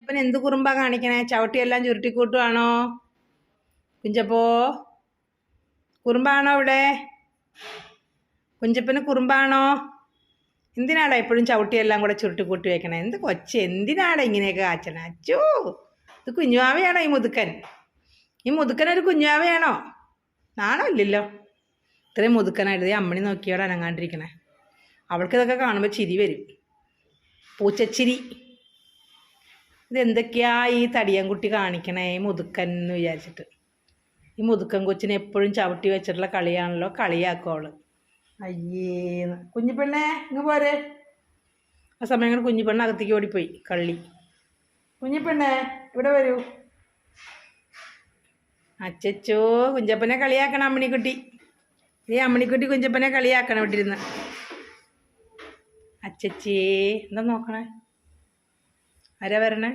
ഇപ്പം എന്ത് കുറുമ്പാ കാണിക്കണേ? ചവിട്ടിയെല്ലാം ചുരുട്ടിക്കൂട്ടുവാണോ? കുഞ്ചപ്പോ കുറുമ്പാണോ ഇവിടെ കുഞ്ചപ്പന് കുറുമ്പാണോ? എന്തിനാടാ എപ്പോഴും ചവിട്ടിയെല്ലാം കൂടെ ചുരുട്ടിക്കൂട്ടി വെക്കണേ? എന്ത് കൊച്ച് എന്തിനാടാ ഇങ്ങനെയൊക്കെ കാച്ചണേ? അച്ചോ ഇത് കുഞ്ഞുവാവയാണോ ഈ മുതുക്കൻ? ഈ മുതുക്കൻ ഒരു കുഞ്ഞുവാവയാണോ? നാണോ ഇല്ലല്ലോ ഇത്രയും മുതുക്കനായിട്ട് അമ്മണി നോക്കിയോടെ അനങ്ങാണ്ടിരിക്കണേ. അവൾക്കിതൊക്കെ കാണുമ്പോൾ ചിരി വരും. പൂച്ചച്ചിരി. ഇതെന്തൊക്കെയാ ഈ തടിയൻകുട്ടി കാണിക്കണേ ഈ മുതുക്കൻ എന്ന് വിചാരിച്ചിട്ട്. ഈ മുതുക്കൻ കൊച്ചിനെ എപ്പോഴും ചവിട്ടി വെച്ചിട്ടുള്ള കളിയാണല്ലോ കളിയാക്കോൾ അയ്യേ അയ്യേന്ന് കുഞ്ഞിപ്പെണ്ണേ ഇങ്ങ് പോരെ. ആ സമയം കൊണ്ട് കുഞ്ഞിപ്പെണ്ണ അകത്തേക്ക് ഓടിപ്പോയി കള്ളി. കുഞ്ഞിപ്പെണ്ണേ ഇവിടെ വരൂ. അച്ചച്ചോ കുഞ്ചപ്പനെ കളിയാക്കണം അമ്മണിക്കുട്ടി. ഈ അമ്മണിക്കുട്ടി കുഞ്ചപ്പനെ കളിയാക്കണം ഇവിടെ ഇരുന്ന് അച്ചച്ചേ എന്താ നോക്കണേ? ആരാ വരണേ?